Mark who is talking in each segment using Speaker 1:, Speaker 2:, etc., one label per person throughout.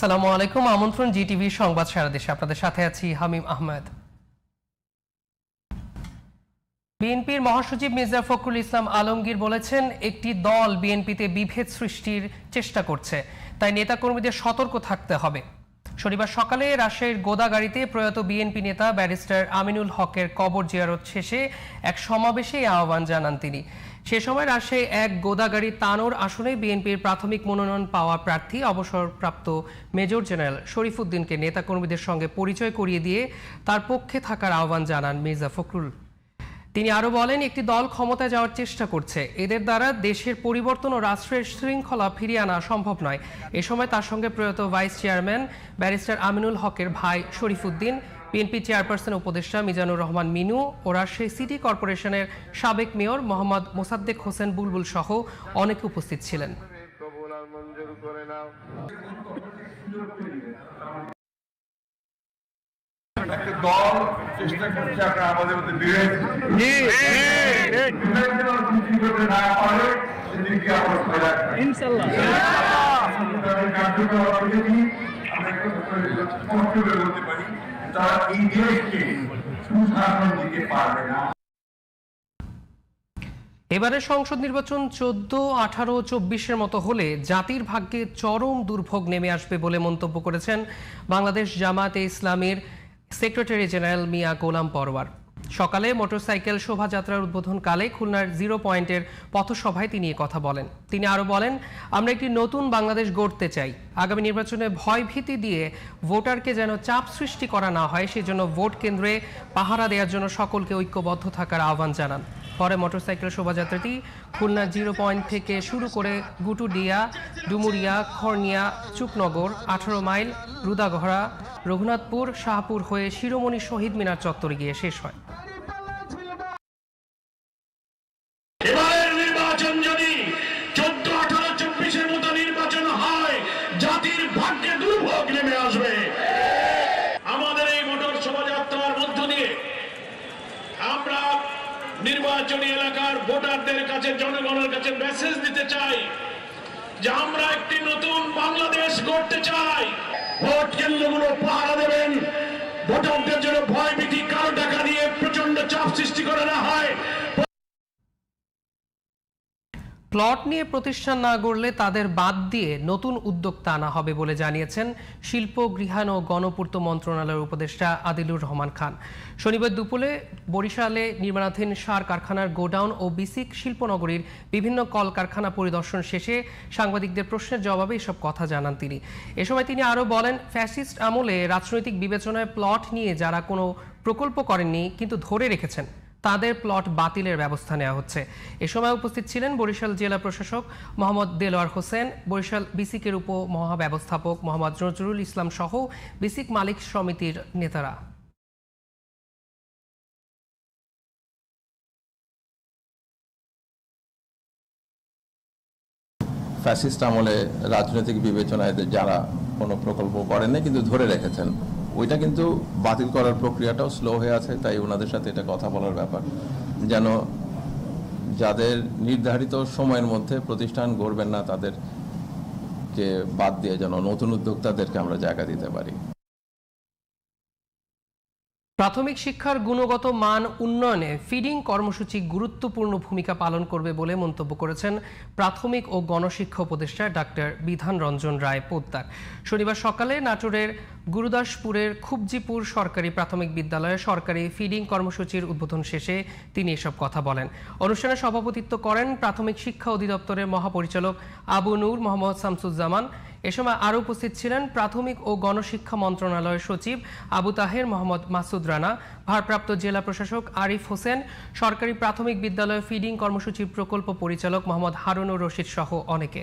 Speaker 1: আসসালামু আলাইকুম। আমন্ত্রণ জিটিভি সংবাদ সারা দেশে। আপনাদের সাথে আছি হামিম আহমেদ। বিএনপির মহাসচিব মির্জা ফখরুল ইসলাম আলমগীর বলেছেন, একটি দল বিএনপিতে বিভেদ সৃষ্টির চেষ্টা করছে, তাই নেতাকর্মীদের সতর্ক থাকতে হবে। শনিবার সকালে রাজশাহীর গোদাগাড়িতে প্রয়াত বিএনপি নেতা ব্যারিস্টার আমিনুল হকের কবর জিয়ারত শেষে এক সমাবেশে আহ্বান জানান তিনি। সে সময় রাজশাহী এক গোদাগাড়ি তানোর আসনে বিএনপির প্রাথমিক মনোনয়ন পাওয়া প্রার্থী, অবসরপ্রাপ্ত মেজর জেনারেল শরীফুদ্দিনকে নেতাকর্মীদের সঙ্গে পরিচয় করিয়ে দিয়ে তার পক্ষে থাকার আহ্বান জানান মির্জা ফখরুল। তিনি আরও বলেন, একটি দল ক্ষমতায় যাওয়ার চেষ্টা করছে। এদের দ্বারা দেশের পরিবর্তন ও রাষ্ট্রের শৃঙ্খলা ফিরিয়ে আনা সম্ভব নয়। এ সময় তার সঙ্গে প্রয়াত ভাইস চেয়ারম্যান ব্যারিস্টার আমিনুল হকের ভাই শরীফুদ্দিন বিএনপি চেয়ারপারসন উপদেষ্টা মিজানুর রহমান মিনু ও রাজশাহী সিটি কর্পোরেশনের সাবেক মেয়র মোহাম্মদ মোসাদ্দেক হোসেন বুলবুল সহ অনেকে উপস্থিত ছিলেন।
Speaker 2: কবুল আর মঞ্জুর করে নাও
Speaker 3: একটা দল চেষ্টা করছে আপনার আমাদের মধ্যে বিভেদ বিভেদ যেন সৃষ্টি করতে না পারে সেদিকে আমরা কার্যকর পারি তারা সুশাসন দিতে পারবে না।
Speaker 1: এবারে সংসদ নির্বাচন চোদ্দ, আঠারো, চব্বিশের মতো হলে জাতির ভাগ্যে চরম দুর্ভোগ নেমে আসবে বলে মন্তব্য করেছেন বাংলাদেশ জামাতে ইসলামের সেক্রেটারি জেনারেল মিয়া গোলাম পরওয়ার। সকালে মোটরসাইকেল শোভাযাত্রার উদ্বোধনকালে খুলনার জিরো পয়েন্টের পথসভায় তিনি কথা বলেন। তিনি আরও বলেন, আমরা একটি নতুন বাংলাদেশ গড়তে চাই। আগামী নির্বাচনে ভয়ভীতি দিয়ে ভোটারকে যেন চাপ সৃষ্টি করা না হয়, সেজন্য ভোট কেন্দ্রে পাহারা দেওয়ার জন্য সকলকে ঐক্যবদ্ধ থাকার আহ্বান জানান। পরে মোটরসাইকেল শোভাযাত্রাটি খুলনা জিরো পয়েন্ট থেকে শুরু করে গুটুডিয়া, ডুমুরিয়া, খর্নিয়া, চুকনগর, আঠারো মাইল রুদাঘরা রঘুনাথপুর, শাহপুর হয়ে শিরোমণি শহীদ মিনার চত্বরে গিয়ে শেষ হয়।
Speaker 4: নির্বাচনী এলাকার ভোটারদের কাছে, জনগণের কাছে মেসেজ দিতে চাই যে আমরা একটি নতুন বাংলাদেশ গড়তে চাই। ভোট কেন্দ্রগুলো পাহারা দেবেন। ভোটারদের জন্য ভয় ভীতি কারও টাকা দিয়ে প্রচণ্ড চাপ সৃষ্টি করে না হয়।
Speaker 1: প্লট নিয়ে প্রতিষ্ঠান না গড়লে তাদের বাদ দিয়ে নতুন উদ্যোক্তা আনা হবে বলে জানিয়েছেন শিল্প গৃহায়ণ ও গণপূর্ত মন্ত্রণালয়ের উপদেষ্টা আদিলুর রহমান খান। শনিবার দুপুরে বরিশালে নির্মাণাধীন সার কারখানার গোডাউন ও বিসিক শিল্পনগরীর বিভিন্ন কলকারখানা পরিদর্শন শেষে সাংবাদিকদের প্রশ্নের জবাবে এসব কথা জানান তিনি। এ সময় তিনি আরও বলেন, ফ্যাসিস্ট আমলে রাজনৈতিক বিবেচনায় প্লট নিয়ে যারা কোনো প্রকল্প করেননি, কিন্তু ধরে রেখেছেন। তাদের প্লট বাতিলের ব্যবস্থা নেওয়া হচ্ছে। এ সময় উপস্থিত ছিলেন বরিশাল জেলা প্রশাসক মোহাম্মদ দেলোয়ার হোসেন, বরিশাল বিসিকের উপ মহাব্যবস্থাপক মোহাম্মদ নজরুল ইসলাম সহ বিসিক মালিক সমিতির নেতারা।
Speaker 5: ফ্যাসিস্ট আমলে রাজনৈতিক বিবেচনায় যারা কোনো প্রকল্প করেন কিন্তু ধরে রেখেছেন ওইটা কিন্তু বাতিল করার প্রক্রিয়াটাও স্লো হয়ে আছে, তাই ওনাদের সাথে এটা কথা বলার ব্যাপার। যেন যাদের নির্ধারিত সময়ের মধ্যে প্রতিষ্ঠান গড়বেন না, তাদেরকে বাদ দিয়ে যেন নতুন উদ্যোক্তাদেরকে আমরা জায়গা দিতে পারি।
Speaker 1: প্রাথমিক শিক্ষার গুণগত মান উন্নয়নে ফিডিং কর্মসূচি গুরুত্বপূর্ণ ভূমিকা পালন করবে বলে মন্তব্য করেছেন প্রাথমিক ও গণশিক্ষা উপদেষ্টা ডাক্তার বিধান রঞ্জন রায় পোদ্দার। শনিবার সকালে নাটোরের গুরুদাসপুরের খুবজিপুর সরকারি প্রাথমিক বিদ্যালয়ে সরকারি ফিডিং কর্মসূচির উদ্বোধন শেষে তিনি এসব কথা বলেন। অনুষ্ঠানে সভাপতিত্ব করেন প্রাথমিক শিক্ষা অধিদপ্তরের মহাপরিচালক আবু নূর মোহাম্মদ শামসুজ্জামান এ সময় আরও উপস্থিত ছিলেন প্রাথমিক ও গণশিক্ষা মন্ত্রণালয়ের সচিব আবু তাহের মোহাম্মদ মাসুদ রানা, ভারপ্রাপ্ত জেলা প্রশাসক আরিফ হোসেন, সরকারি প্রাথমিক বিদ্যালয় ফিডিং কর্মসূচির প্রকল্প পরিচালক মোহাম্মদ হারুনুর রশিদ সহ অনেকে।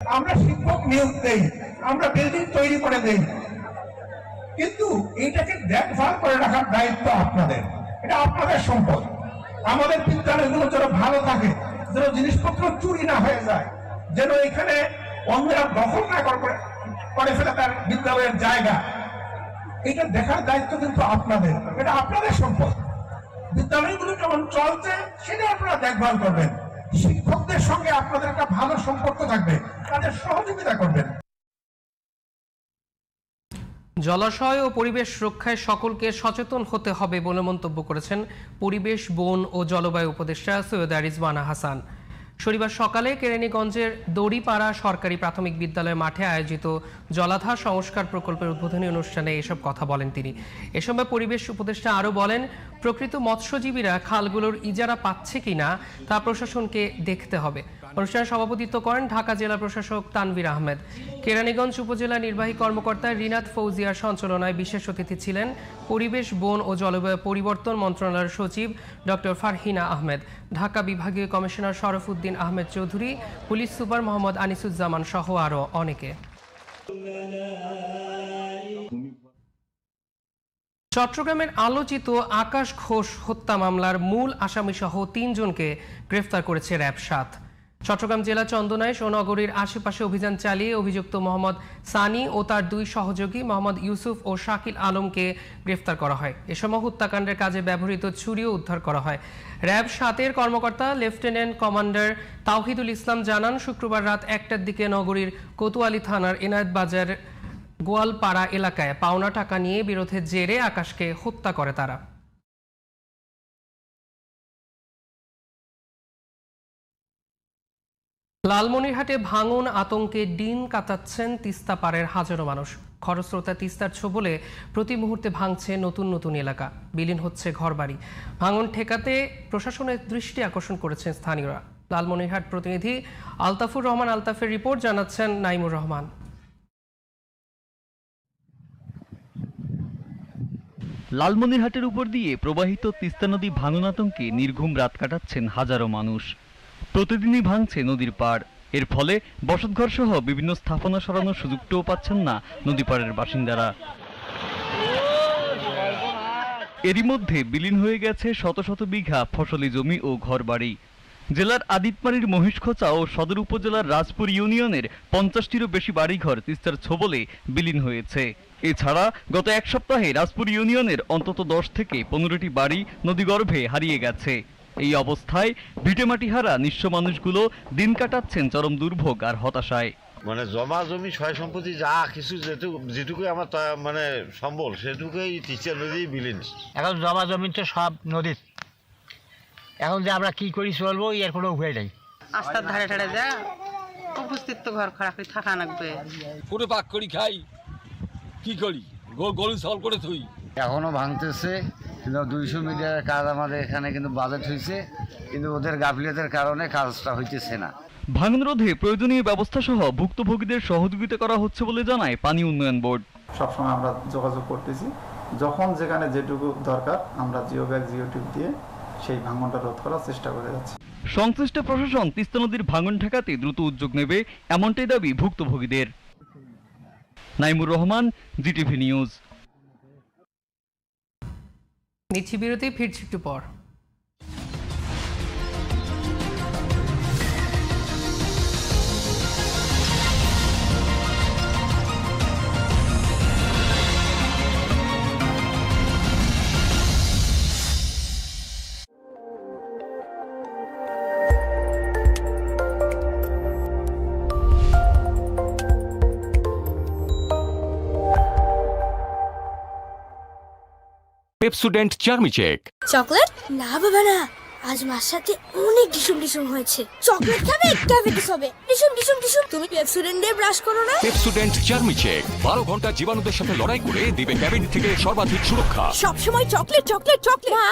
Speaker 6: আমরা শিক্ষক নিয়োগ দেই, আমরা বিল্ডিং তৈরি করে দেই। কিন্তু এটাকে দেখভাল করে রাখার দায়িত্ব আপনাদের। এটা আপনাদের সম্পদ। আমাদের বিদ্যালয়গুলো যেন ভালো থাকে, যেন জিনিসপত্র চুরি না হয়ে যায়, যেন এখানে অন্যরা দখল না করে ফেলে তার বিদ্যালয়ের জায়গা। এটা দেখার দায়িত্ব কিন্তু আপনাদের। এটা আপনাদের সম্পদ। বিদ্যালয়গুলো কেমন চলছে, সেটা আপনারা দেখভাল করবেন। শিক্ষকদের সঙ্গে আপনাদের একটা ভালো সম্পর্ক থাকবে, তাদের সহযোগিতা করবেন।
Speaker 1: জলাশয় ও পরিবেশ রক্ষায় সকলকে সচেতন হতে হবে বলে মন্তব্য করেছেন পরিবেশ, বন ও জলবায়ু উপদেষ্টা সৈয়দা রিজওয়ানা হাসান। শনিবার সকালে কেরানীগঞ্জের দড়িপাড়া সরকারি প্রাথমিক বিদ্যালয়ের মাঠে আয়োজিত জলাধার সংস্কার প্রকল্পের উদ্বোধনী অনুষ্ঠানে এসব কথা বলেন তিনি। এ সময় পরিবেশ উপদেষ্টা আরও বলেন, প্রকৃত মৎস্যজীবীরা খালগুলোর ইজারা পাচ্ছে কিনা তা প্রশাসনকে দেখতে হবে। অনুষ্ঠানে সভাপতিত্ব করেন ঢাকা জেলা প্রশাসক তানভীর আহমেদ। কেরানীগঞ্জ উপজেলা নির্বাহী কর্মকর্তা রিনাত ফৌজিয়ার সঞ্চালনায় বিশেষ অতিথি ছিলেন পরিবেশ, বন ও জলবায়ু পরিবর্তন মন্ত্রণালয়ের সচিব ডক্টর ফারহিনা আহমেদ। ঢাকা বিভাগীয় commissioner Sharfuddin Ahmed Chowdhury, police super Mohammad Anisuzzaman সহ আরও অনেকে। চট্টগ্রামের আলোচিত আকাশ ঘোষ হত্যা মামলার মূল আসামিসহ তিনজনকে গ্রেফতার করেছে র্যাব সাত। চট্টগ্রাম জেলা চন্দনায় ও নগরীর আশেপাশে অভিযান চালিয়ে অভিযুক্ত মোহাম্মদ সানি ও তার দুই সহযোগী মোহাম্মদ ইউসুফ ও শাকিল আলমকে গ্রেফতার করা হয়। এ সময় হত্যাকাণ্ডের কাজে ব্যবহৃত ছুরিও উদ্ধার করা হয়। র্যাব সাতের কর্মকর্তা লেফটেন্যান্ট কমান্ডার তাওহিদুল ইসলাম জানান, শুক্রবার রাত একটার দিকে নগরীর কোতোয়ালি থানার এনায়েত বাজার গোয়ালপাড়া এলাকায় পাওনা টাকা নিয়ে বিরোধের জেরে আকাশকে হত্যা করে তারা। লালমনিরহাটে ভাঙন আতঙ্কে দিন কাটাচ্ছেন তিস্তা পাড়ের হাজারো মানুষ। খরস্রোতা তিস্তার ছোবলে প্রতি মুহূর্তে ভাঙছে নতুন নতুন এলাকা। বিলীন হচ্ছে ঘরবাড়ি। ভাঙন ঠেকাতে প্রশাসনের দৃষ্টি আকর্ষণ করেছেন স্থানীয়রা। লালমনিরহাট প্রতিনিধি আলতাফুর রহমান আলতাফের রিপোর্ট জানাচ্ছেন নাইমুর রহমান।
Speaker 7: লালমনিরহাটের উপর দিয়ে প্রবাহিত তিস্তা নদী ভাঙন আতঙ্কে নির্ঘুম রাত কাটাচ্ছেন হাজারো মানুষ। প্রতিদিনই ভাঙছে নদীর পাড়। এর ফলে বসতঘর সহ বিভিন্ন স্থাপনা সরানোর সুযোগটাও পাচ্ছেন না নদী পাড়ের বাসিন্দারা। এরই মধ্যে বিলীন হয়ে গেছে শত শত বিঘা ফসলি জমি ও ঘরবাড়ি। জেলার আদিতমারির মহিষখোচা ও সদর উপজেলার রাজপুর ইউনিয়নের পঞ্চাশটিরও বেশি বাড়িঘর তিস্তার ছোবলে বিলীন হয়েছে। এছাড়া গত এক সপ্তাহে রাজপুর ইউনিয়নের অন্তত দশ থেকে পনেরোটি বাড়ি নদীগর্ভে হারিয়ে গেছে। এই অবস্থায় ভিটেমাটি হারা নিঃস্ব মানুষগুলো দিন কাটাচ্ছেন চরম দুর্ভোগ আর হতাশায়।
Speaker 8: মানে জমা জমি সয় সম্পত্তি যা কিছু যেটুকু যেটুকু আমার মানে সম্বল সেটুকুই তিস্তা নদী বিলীন।
Speaker 9: এখন জমা জমি তো সব নদীর। এখন যে আমরা কি করি চলবো এর কোনো উপায় নেই।
Speaker 10: রাস্তার ধারে ধারে যা উপস্থিত তো ঘর খারাপ করে থাকা লাগবে।
Speaker 11: করে পাক করি খাই। কি করি? গো- গরু সল করে থুই।
Speaker 8: এখনও ভাঙতেছে। কিন্তু দুইশো মিটারের কাজ আমাদের এখানে কিন্তু বাজেট হয়েছে কিন্তু ওদের গাফিলতের কারণে কাজটা হইতেছে না।
Speaker 7: ভাঙন রোধে প্রয়োজনীয় ব্যবস্থা সহ ভুক্তভোগীদের সহযোগিতা করা হচ্ছে বলে জানায় পানি উন্নয়ন বোর্ড।
Speaker 12: সবসময় আমরা যোগাযোগ করতেছি। যখন যেখানে যেটুকু দরকার আমরা জিও ব্যাগ জিও টিউব দিয়ে সেই ভাঙনটা রোধ করার চেষ্টা করে যাচ্ছি।
Speaker 7: সংশ্লিষ্ট প্রশাসন তিস্তা নদীর ভাঙন ঠেকাতে দ্রুত উদ্যোগ নেবে এমনটাই দাবি ভুক্তভোগীদের। Naimur Rahman GTV news.
Speaker 1: নিচ্ছি বিরতি ফিরছি একটু পর।
Speaker 11: পেপসুডেন্ট চার্মি চেক
Speaker 13: চকলেট না বাবা না। আজ মার সাথে অনেক ডিসুম ডিসুম হয়েছে। চকলেট খাবে? ডায়াবেটিস হবে? ডিসুম ডিসুম ডিসুম। তুমি পেপসুডেন্ট দিয়ে ব্রাশ করো না?
Speaker 11: পেপসুডেন্ট চার্মি চেক বারো ঘণ্টা জীবাণুদের সাথে লড়াই করে দিবে ক্যাবিন থেকে সর্বাধিক সুরক্ষা।
Speaker 13: সব সময় চকলেট চকলেট চকলেট মা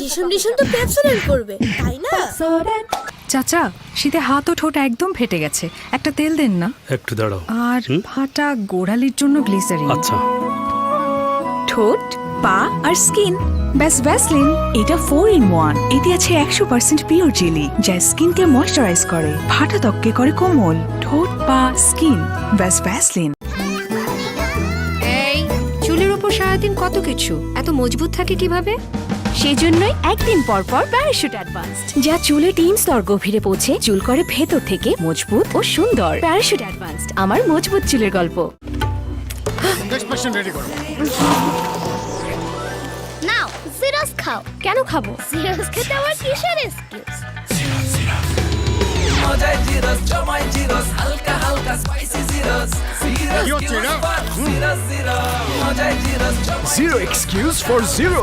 Speaker 13: ডিসুম ডিসুম তো পেপসুডেন্ট করবে তাই না?
Speaker 14: চাচা শীতে হাত ও ঠোঁট একদম ফেটে গেছে। একটা তেল দেন না।
Speaker 11: একটু দাঁড়াও।
Speaker 14: আর ফাটা গোড়ালির জন্য গ্লিসারিন
Speaker 11: আচ্ছা।
Speaker 14: ঠোঁট পা আর স্কিন। ব্যাস ভ্যাসলিন এটা ফোর ইন ওয়ান এতে আছে একশো পার্সেন্ট পিওর জেলি যা স্কিনকে ময়শ্চারাইজ করে ফাটা ত্বককে করে কোমল ঠোঁট পা স্কিন। ব্যাস ভ্যাসলিন
Speaker 13: এই চুলের উপর সারাদিন কত কিছু? এত মজবুত থাকে কীভাবে? সেজন্যই একদিন পর পর প্যারাশুট অ্যাডভান্সড যা চুলে তিন স্তর গভীরে পৌঁছে চুল করে ভেতর থেকে মজবুত ও সুন্দর। প্যারাশুট অ্যাডভান্সড আমার মজবুত চুলের গল্প।
Speaker 10: নাও জিরো
Speaker 13: খাও। কেন খাব? জিরোস খেতে আমার কিসের এক্সকিউজ
Speaker 15: মজায় জিরোস জমায় জিরোস হালকা হালকা স্পাইসি জিরোস? জিরো জিরো মজায় জিরোস জমায়
Speaker 16: Zero excuse for zero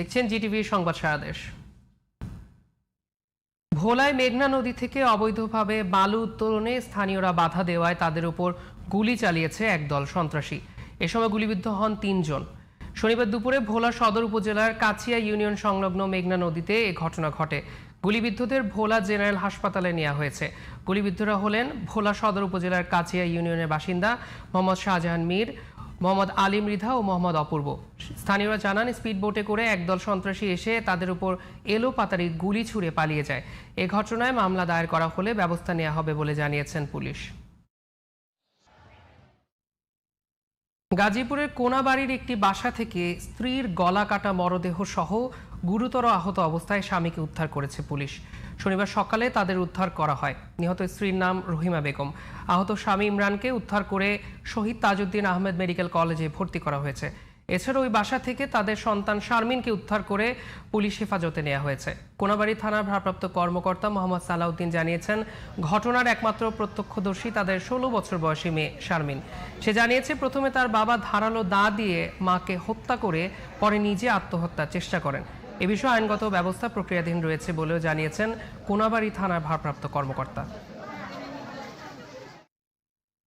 Speaker 1: দেখছেন জিটিভি সংবাদ সারাদেশ ভোলায় মেঘনা নদী থেকে অবৈধভাবে বালু উত্তোলনে স্থানীয়রা বাধা দেওয়ায় তাদের উপর গুলি চালিয়েছে একদল সন্ত্রাসী। এ সময় গুলিবিদ্ধ হন তিনজন। শনিবার দুপুরে ভোলা সদর উপজেলার কাছিয়া ইউনিয়ন সংলগ্ন মেঘনা নদীতে এ ঘটনা ঘটে। গুলিবিদ্ধদের ভোলা জেনারেল হাসপাতালে নেওয়া হয়েছে। গুলিবিদ্ধরা হলেন ভোলা সদর উপজেলার কাছিয়া ইউনিয়নের বাসিন্দা মোহাম্মদ শাহজাহান মীর মোহাম্মদ আলী মৃধা ও মোহাম্মদ অপূর্ব। স্থানীয়রা জানান স্পিড বোটে করে একদল সন্ত্রাসী এসে তাদের উপর এলো পাতারি গুলি ছুড়ে পালিয়ে যায়। এ ঘটনায় মামলা দায়ের করা হলে ব্যবস্থা নেওয়া হবে বলে জানিয়েছেন পুলিশ। গাজীপুরের কোনাবাড়ির একটি বাসা থেকে স্ত্রীর গলা কাটা মরদেহ সহ গুরুতর আহত অবস্থায় স্বামীকে উদ্ধার করেছে পুলিশ। শনিবার সকালে তাদের উদ্ধার করা হয়। নিহত স্ত্রীর নাম রহিমা বেগম। আহত স্বামী ইমরানকে উদ্ধার করে শহীদ তাজউদ্দিন আহমেদ মেডিকেল কলেজে ভর্তি করা হয়েছে। এছাড়া ওই বাসা থেকে তাদের সন্তান শারমিনকে উদ্ধার করে পুলিশ হেফাজতে নেওয়া হয়েছে। কোনাবাড়ি থানার ভারপ্রাপ্ত কর্মকর্তা মোহাম্মদ সালাউদ্দিন জানিয়েছেন, ঘটনার একমাত্র প্রত্যক্ষদর্শী তাদের ষোলো বছর বয়সী মেয়ে শারমিন। সে জানিয়েছে, প্রথমে তার বাবা ধারালো দা দিয়ে মাকে হত্যা করে পরে নিজে আত্মহত্যার চেষ্টা করেন। এ বিষয়ে আইনগত ব্যবস্থা প্রক্রিয়াধীন রয়েছে বলেও জানিয়েছেন কোনাবাড়ি থানার ভারপ্রাপ্ত কর্মকর্তা।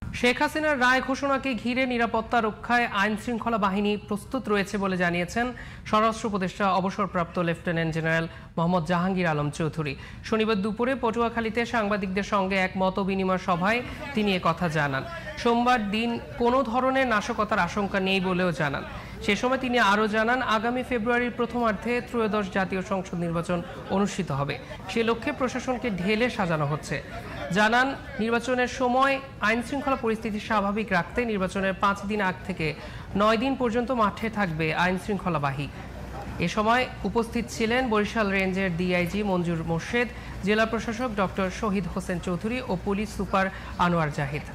Speaker 1: শেখ হাসিনার রায় ঘোষণাকে ঘিরে নিরাপত্তা রক্ষায় আইন শৃঙ্খলা বাহিনী প্রস্তুত রয়েছে বলে জানিয়েছেন স্বরাষ্ট্র উপদেষ্টা, অবসরপ্রাপ্ত লেফটেন্যান্ট জেনারেল মোহাম্মদ জাহাঙ্গীর আলম চৌধুরী। শনিবার দুপুরে পটুয়াখালীতে সাংবাদিকদের সঙ্গে এক মত বিনিময় সভায় তিনি কথা জানান। সোমবার দিন কোনো ধরনের নাশকতার আশঙ্কা নেই বলেও জানান। সে সময় তিনি আরও জানান, আগামী ফেব্রুয়ারির প্রথমার্ধে ত্রয়োদশ জাতীয় সংসদ নির্বাচন অনুষ্ঠিত হবে। সে লক্ষ্যে প্রশাসনকে ঢেলে সাজানো হচ্ছে। জানান, নির্বাচনের সময় আইন শৃঙ্খলা পরিস্থিতি স্বাভাবিক রাখতে নির্বাচনের পাঁচ দিন আগ থেকে নয় দিন পর্যন্ত মাঠে থাকবে আইন শৃঙ্খলা বাহিনী এ সময় উপস্থিত ছিলেন বরিশাল রেঞ্জের ডিআইজি মঞ্জুর মোর্শেদ, জেলা প্রশাসক ডক্টর শহীদ হোসেন চৌধুরী ও পুলিশ সুপার আনোয়ার জাহিদ।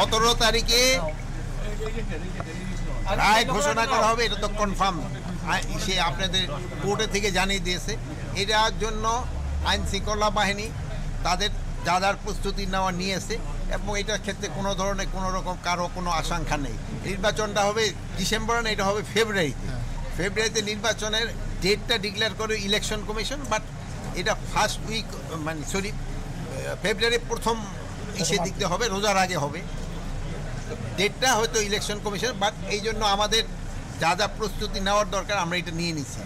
Speaker 17: সতেরো তারিখে রায় ঘোষণা করা হবে, এটা তো কনফার্ম সে আপনাদের কোর্টে থেকে জানিয়ে দিয়েছে। এটার জন্য আইন শৃঙ্খলা বাহিনী তাদের যা যার প্রস্তুতি নেওয়া নিয়েছে এবং এটার ক্ষেত্রে কোনো ধরনের কোনো রকম কারও কোনো আশঙ্কা নেই। নির্বাচনটা হবে ডিসেম্বরে না, এটা হবে ফেব্রুয়ারিতে। ফেব্রুয়ারিতে নির্বাচনের ডেটটা ডিক্লেয়ার করে ইলেকশন কমিশন বাট এটা ফার্স্ট উইক মানে সরি ফেব্রুয়ারির প্রথম ইসে দিক দিয়ে হবে, রোজার আগে হবে। ডেটটা হয়তো ইলেকশন কমিশন, বাট এই জন্য আমাদের যা যা প্রস্তুতি নেওয়ার দরকার, আমরা এটা নিয়ে নিচ্ছি।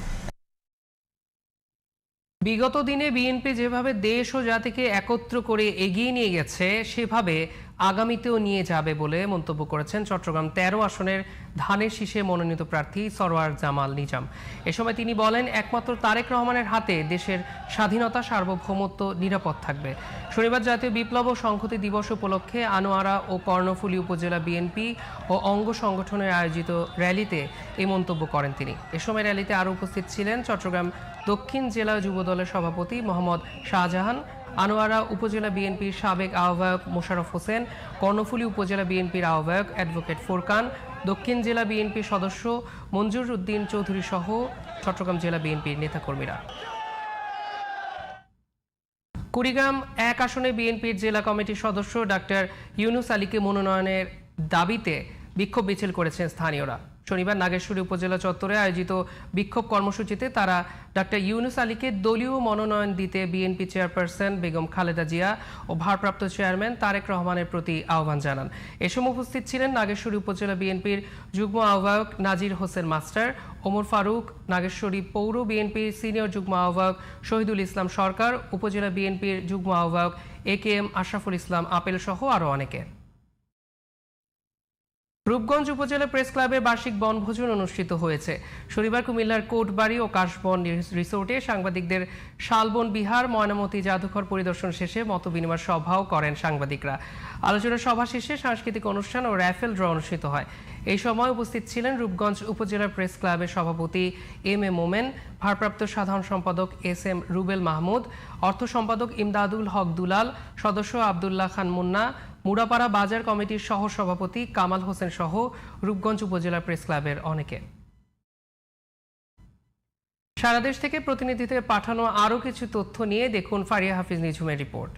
Speaker 1: বিগত দিনে বিএনপি যেভাবে দেশ ও জাতিকে একত্র করে এগিয়ে নিয়ে গেছে, সেভাবে আগামীতেও নিয়ে যাবে বলে মন্তব্য করেছেন চট্টগ্রাম তেরো আসনের ধানের শীষে মনোনীত প্রার্থী সরওয়ার জামাল নিজাম। এ সময় তিনি বলেন, একমাত্র তারেক রহমানের হাতে দেশের স্বাধীনতা, সার্বভৌমত্ব, নিরাপদ থাকবে। শনিবার জাতীয় বিপ্লব ও সংহতি দিবস উপলক্ষে আনোয়ারা ও কর্ণফুলী উপজেলা বিএনপি ও অঙ্গ সংগঠনের আয়োজিত র্যালিতে এই মন্তব্য করেন তিনি। এ সময় র্যালিতে আরও উপস্থিত ছিলেন চট্টগ্রাম দক্ষিণ জেলা যুব দলের সভাপতি মোহাম্মদ শাহজাহান আনোয়ারা উপজেলা বিএনপির সাবেক আহ্বায়ক মোশাররফ হোসেন, কর্ণফুলী উপজেলা বিএনপির আহ্বায়ক অ্যাডভোকেট ফোরকান, দক্ষিণ জেলা বিএনপির সদস্য মঞ্জুর উদ্দিন চৌধুরী সহ চট্টগ্রাম জেলা বিএনপির নেতাকর্মীরা। কুড়িগ্রাম এক আসনে বিএনপির জেলা কমিটির সদস্য ডাক্তার ইউনুস আলীকে মনোনয়নের দাবিতে বিক্ষোভ মিছিল করেছেন স্থানীয়রা। শনিবার নাগেশ্বরী উপজেলা চত্বরে আয়োজিত বিক্ষোভ কর্মসূচিতে তারা ডাক্তার ইউনুস আলীকে দলীয় মনোনয়ন দিতে বিএনপি চেয়ারপারসন বেগম খালেদা জিয়া ও ভারপ্রাপ্ত চেয়ারম্যান তারেক রহমানের প্রতি আহ্বান জানান। এ সময় উপস্থিত ছিলেন নাগেশ্বরী উপজেলা বিএনপির যুগ্ম আহ্বায়ক নাজির হোসেন মাস্টার, ওমর ফারুক, নাগেশ্বরী পৌর বিএনপির সিনিয়র যুগ্ম আহ্বায়ক শহীদুল ইসলাম সরকার, উপজেলা বিএনপির যুগ্ম আহ্বায়ক A K M Ashraful Islam Apel সহ আরও অনেকে। রূপগঞ্জ উপজেলা প্রেস ক্লাবে বার্ষিক বনভোজন অনুষ্ঠিত হয়েছে। শনিবার কুমিল্লার কোটবাড়ি ও কাশবন রিসোর্টে সাংবাদিকদের শালবন বিহার, ময়নামতি জাদুঘর পরিদর্শন শেষে মতবিনিময় সভাও করেন সাংবাদিকরা। আলোচনা সভা শেষে সাংস্কৃতিক অনুষ্ঠান ও র্যাফেল ড্র অনুষ্ঠিত হয়। এই সময় উপস্থিত ছিলেন রূপগঞ্জ উপজেলা প্রেস ক্লাবের সভাপতি এম এ মোমেন, ভারপ্রাপ্ত সাধারণ সম্পাদক এস এম রুবেল মাহমুদ, অর্থ সম্পাদক ইমদাদুল হক দুলাল, সদস্য আবদুল্লাহ খান মুন্না মুড়াপাড়া বাজার কমিটির সহ সভাপতি কামাল হোসেন সহ রূপগঞ্জ উপজেলা প্রেস ক্লাবের অনেকে। সারা দেশ থেকে প্রতিনিধিদের পাঠানো আরও কিছু তথ্য নিয়ে দেখুন ফারিয়া হাফিজ নিঝুমের রিপোর্ট।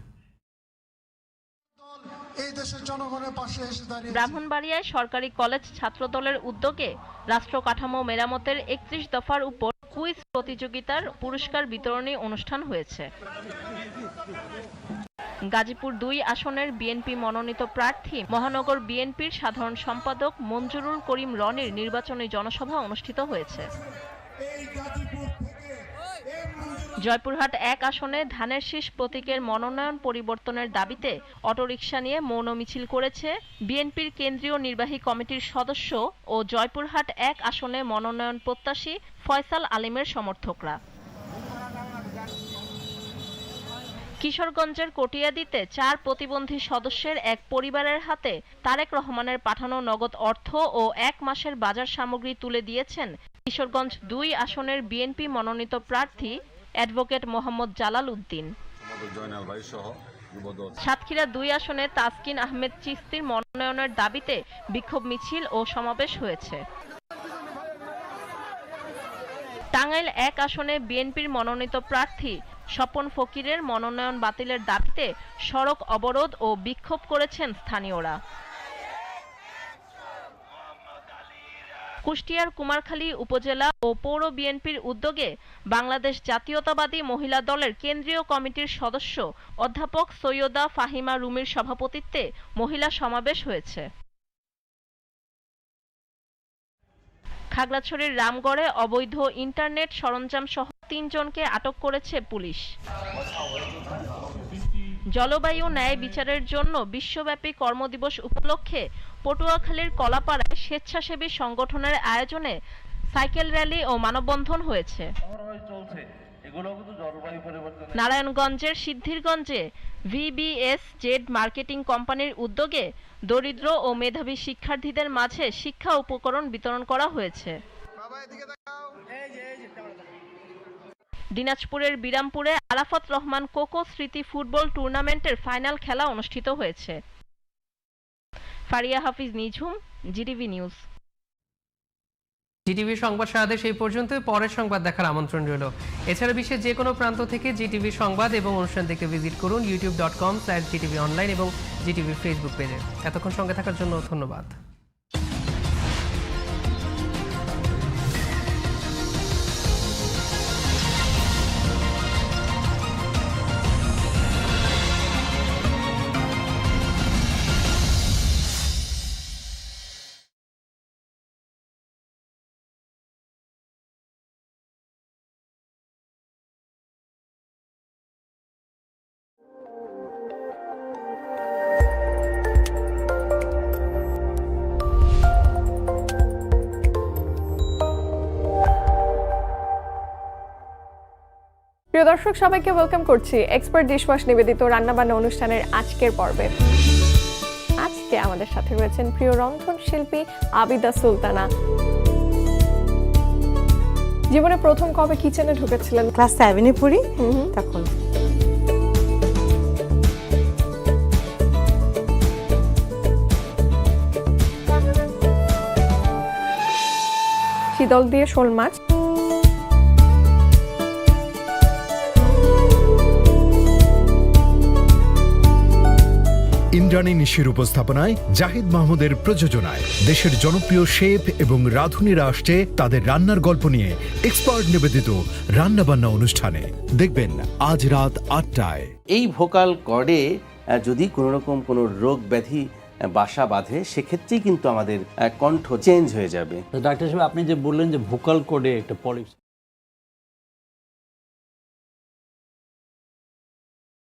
Speaker 18: এই দেশের জনগণের পাশে এসে দাঁড়িয়ে
Speaker 19: ব্রাহ্মণবাড়িয়ায় সরকারি কলেজ ছাত্রদলের উদ্যোগে রাষ্ট্র কাঠামো মেরামতের একত্রিশ দফার উপর কুইজ প্রতিযোগিতার পুরস্কার বিতরণী অনুষ্ঠান হয়েছে। গাজীপুর দুই আসনের বিএনপি মনোনীত প্রার্থী। মহানগর বিএনপির সাধারণ সম্পাদক মঞ্জুরুল করিম রনির নির্বাচনী জনসভা অনুষ্ঠিত হয়েছে। জয়পুরহাট এক আসনে ধানের শীষ প্রতীকের মনোনয়ন পরিবর্তনের দাবিতে অটোরিকশা নিয়ে মৌন মিছিল করেছে বিএনপির কেন্দ্রীয় নির্বাহী কমিটির সদস্য ও জয়পুরহাট এক আসনে মনোনয়ন প্রত্যাশী ফয়সাল আলিমের সমর্থকরা। কিশোরগঞ্জের কটিয়াদিতে চার প্রতিবন্ধী সদস্যের এক পরিবারের হাতে তারেক রহমানের পাঠানো নগদ অর্থ ও এক মাসের বাজার সামগ্রী তুলে দিয়েছেন কিশোরগঞ্জ দুই আসনের বিএনপি মনোনীত প্রার্থী অ্যাডভোকেট মোহাম্মদ জালাল উদ্দিন। সাতক্ষীরা দুই আসনে তাসকিন আহমেদ চিস্তির মনোনয়নের দাবিতে বিক্ষোভ মিছিল ও সমাবেশ হয়েছে। টাঙ্গাইল এক আসনে বিএনপির মনোনীত প্রার্থী স্বপন ফকিরের মনোনয়ন বাতিলের দাবিতে সড়ক অবরোধ ও বিক্ষোভ করেছেন স্থানীয়রা। কুষ্টিয়ার কুমারখালী উপজেলা ও পৌর বিএনপির উদ্যোগে বাংলাদেশ জাতীয়তাবাদী মহিলা দলের কেন্দ্রীয় কমিটির সদস্য অধ্যাপক সৈয়দা ফাহিমা রুমির সভাপতিত্বে মহিলা সমাবেশ হয়েছে। খাগড়াছড়ির রামগড়ে অবৈধ ইন্টারনেট সরঞ্জাম সহ তিনজনকে আটক করেছে পুলিশ। জলবায়ু ন্যায় বিচারের জন্য বিশ্বব্যাপী কর্মদিবস উপলক্ষে পটুয়াখালীর কলাপাড়ায় স্বেচ্ছাসেবী সংগঠনের আয়োজনে সাইকেল র্যালি ও মানববন্ধন হয়েছে। নারায়ণগঞ্জের সিদ্ধিরগঞ্জে ভিবিএস জেড মার্কেটিং কোম্পানির উদ্যোগে দরিদ্র ও মেধাবী শিক্ষার্থীদের মাঝে শিক্ষা উপকরণ বিতরণ করা হয়েছে। দিনাজপুরের বিরামপুরে আরাফাত রহমান কোকো স্মৃতি ফুটবল টুর্নামেন্টের ফাইনাল খেলা অনুষ্ঠিত হয়েছে। Faria Hafiz Nijhum, GTV news.
Speaker 1: GTV সংবাদ সারাদেশ এই পর্যন্ত, পরের সংবাদ দেখার আমন্ত্রণ রইল। এছাড়া বিশ্বের যে কোনো প্রান্ত থেকে জিটিভি সংবাদ এবং অনুষ্ঠান দেখতে ভিজিট করুন YouTube dot com slash GTV online এবং জিটিভি ফেসবুক পেজে এতক্ষণ সঙ্গে থাকার জন্য ধন্যবাদ।
Speaker 20: প্রিয় দর্শক সবাইকে ওয়েলকাম করছি এক্সপার্ট ডিশওয়াশ নিবেদিত রান্নাবান্না অনুষ্ঠানের আজকের পর্বে। আজকে আমাদের সাথে রয়েছেন প্রিয় রন্ধন শিল্পী আবিদা সুলতানা। জীবনে প্রথম কবে কিচেনে ঢুকেছিলেন?
Speaker 10: ক্লাস সেভেনে পড়ি তখন।
Speaker 20: শীতল দিয়ে শোল মাছ।
Speaker 16: ইন্দ্রাণী নিশির উপস্থাপনায় জাহিদ মাহমুদের প্রযোজনায় দেশের জনপ্রিয় শেফ এবং রাঁধুনিরা আসছে তাদের রান্নার গল্প নিয়ে এক্সপার্ট নিবেদিত রান্নাবান্না অনুষ্ঠানে। দেখবেন আজ রাত আটটায়।
Speaker 21: এই ভোকাল কর্ডে যদি কোনো রকম কোনো রোগ ব্যাধি বাসা বাঁধে সেক্ষেত্রেই কিন্তু আমাদের কণ্ঠ চেঞ্জ হয়ে যাবে।
Speaker 22: ডাক্তার সাহেব আপনি যে বললেন যে ভোকাল কোডে একটা পলিপস